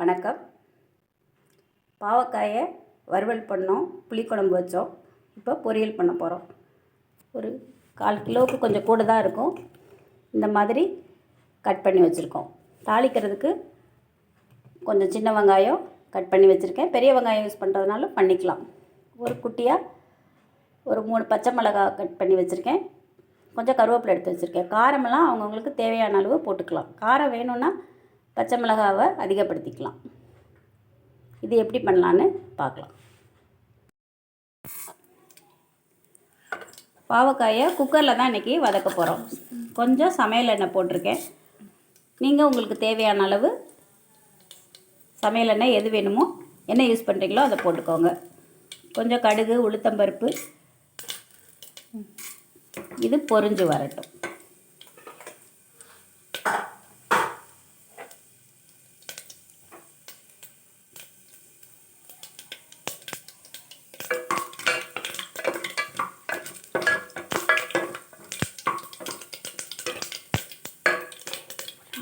வணக்கம். பாவக்காயை வறுவல் பண்ணோம் புளிக்குழம்பு வச்சோம். இப்போ பொரியல் பண்ண போகிறோம் ஒரு கால் கிலோவுக்கு கொஞ்சம் கூட தான் இருக்கும். இந்த மாதிரி கட் பண்ணி வச்சுருக்கோம். தாளிக்கிறதுக்கு கொஞ்சம் சின்ன வெங்காயம் கட் பண்ணி வச்சுருக்கேன். பெரிய வெங்காயம் யூஸ் பண்ணுறதுனால பண்ணிக்கலாம். ஒரு குட்டியாக ஒரு மூணு பச்சை மிளகா கட் பண்ணி வச்சுருக்கேன். கொஞ்சம் கருவேப்பிலை எடுத்து வச்சுருக்கேன். காரமெல்லாம் அவங்கவுங்களுக்கு தேவையான அளவு போட்டுக்கலாம். காரம் வேணும்னா பச்சை மிளகாவை அதிகப்படுத்திக்கலாம். இது எப்படி பண்ணலான்னு பார்க்கலாம். பாவக்காயை குக்கரில் தான் இன்றைக்கி வதக்க போகிறோம் கொஞ்சம் சமையல் எண்ணெய் போட்டிருக்கேன். நீங்கள் உங்களுக்கு தேவையான அளவு சமையல் எண்ணெய் எது வேணுமோ என்ன யூஸ் பண்ணுறீங்களோ அதை போட்டுக்கோங்க. கொஞ்சம் கடுகு உளுத்தம்பருப்பு இது பொரிஞ்சு வரட்டும்.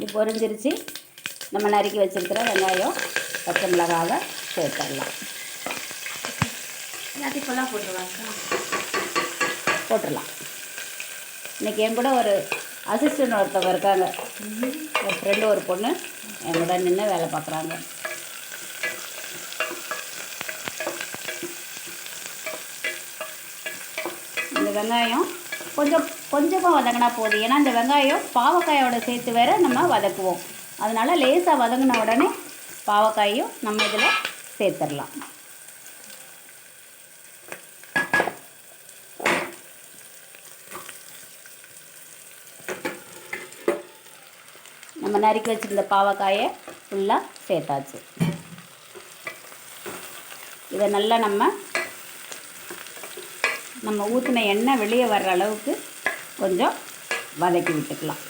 இது பொரிஞ்சிருச்சு. நம்ம நறுக்கி வச்சிருக்கிற வெங்காயம் பச்சை மிளகாவை சேர்த்துடலாம். எல்லாத்தையும் போட்டுருவாங்க போட்டுடலாம்? இன்றைக்கி என் கூட ஒரு அசிஸ்டன்ட் ஒருத்தவங்க இருக்காங்க. என் ஃப்ரெண்டு ஒரு பொண்ணு. என் கூட நின்று வேலை பார்க்குறாங்க. இந்த வெங்காயம் கொஞ்சம் கொஞ்சமாக வதங்கினா போதும். ஏன்னா இந்த வெங்காயம் பாவக்காயோட சேர்த்து வேற நம்ம வதக்குவோம். அதனால் லேசாக வதங்கின உடனே பாவக்காயும் நம்ம இதில் சேர்த்துடலாம். நம்ம நறுக்கி வச்சுருந்த பாவக்காயை ஃபுல்லாக சேர்த்தாச்சு. இதை நல்லா நம்ம நம்ம ஊற்றின எண்ணெய் வெளியே வர்ற அளவுக்கு கொஞ்சம் வதக்கி விட்டுக்கலாம்.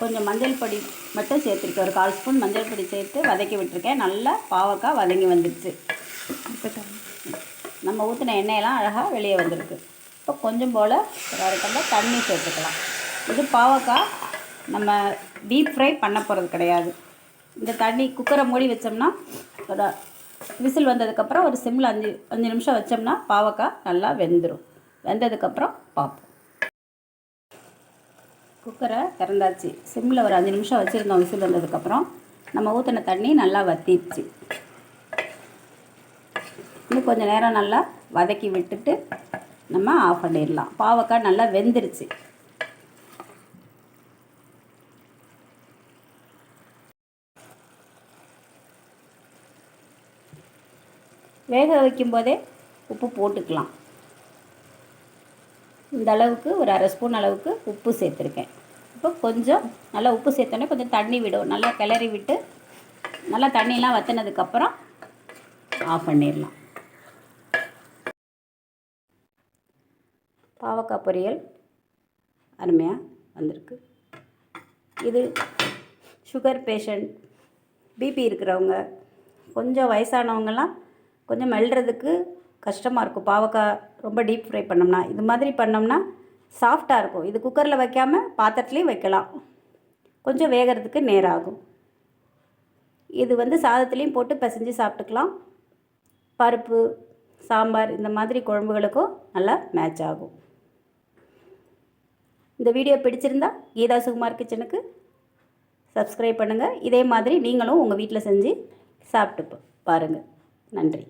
கொஞ்சம் மஞ்சள் பொடி மட்டும் சேர்த்துருக்கேன். ஒரு கால் ஸ்பூன் மஞ்சள் பொடி சேர்த்து வதக்கி விட்டுருக்கேன். நல்லா பாவக்காய் வதங்கி வந்துடுச்சு. நம்ம ஊற்றின எண்ணெயெல்லாம் அழகாக வெளியே வந்திருக்கு. இப்போ கொஞ்சம் போல் டம்ளர் தண்ணி சேர்த்துக்கலாம். இது பாவக்காய் நம்ம டீப் ஃப்ரை பண்ண போகிறது கிடையாது. இந்த தண்ணி குக்கரை மூடி வச்சோம்னா ஒரு விசில் வந்ததுக்கப்புறம் ஒரு சிம்மில் அஞ்சு அஞ்சு நிமிஷம் வச்சோம்னா பாவக்காய் நல்லா வெந்துடும் வெந்ததுக்கப்புறம் பார்ப்போம். குக்கரை திறந்தாச்சு. சிம்மில் ஒரு அஞ்சு நிமிஷம் வச்சுருந்தோம் விசில் வந்ததுக்கப்புறம். நம்ம ஊற்றின தண்ணி நல்லா வத்திடுச்சு. இன்னும் கொஞ்சம் நேரம் நல்லா வதக்கி விட்டுட்டு நம்ம ஆஃப் பண்ணிடலாம். பாவக்காய் நல்லா வெந்துருச்சு. வேக வைக்கும்போதே உப்பு போட்டுக்கலாம். இந்த அளவுக்கு ஒரு அரை ஸ்பூன் அளவுக்கு உப்பு சேர்த்துருக்கேன். இப்போ கொஞ்சம் நல்லா உப்பு சேர்த்தோன்னே கொஞ்சம் தண்ணி விடும் நல்லா கிளறி விட்டு நல்லா தண்ணியெலாம் வற்றினதுக்கப்புறம் ஆஃப் பண்ணிடலாம். பாவக்காய் பொரியல் அருமையாக வந்திருக்கு. இது சுகர் பேஷண்ட் பிபி இருக்கிறவங்க கொஞ்சம் வயசானவங்கலாம் கொஞ்சம் மெல்றதுக்கு கஷ்டமாக இருக்கும். பாவக்காய் ரொம்ப டீப் ஃப்ரை பண்ணோம்னா. இது மாதிரி பண்ணோம்னா சாஃப்டாக இருக்கும். இது குக்கரில் வைக்காமல் பாத்திரத்துலேயும் வைக்கலாம். கொஞ்சம் வேகிறதுக்கு நேரம் ஆகும் இது வந்து சாதத்துலேயும் போட்டு பிசைஞ்சு சாப்பிட்டுக்கலாம். பருப்பு சாம்பார் இந்த மாதிரி குழம்புகளுக்கும் நல்லா மேட்ச் ஆகும். இந்த வீடியோ பிடிச்சிருந்தா கீதா சுகுமார் கிச்சனுக்கு சப்ஸ்கிரைப் பண்ணுங்கள் இதே மாதிரி நீங்களும் உங்கள் வீட்டில் செஞ்சு சாப்பிட்டு பாருங்கள் நன்றி.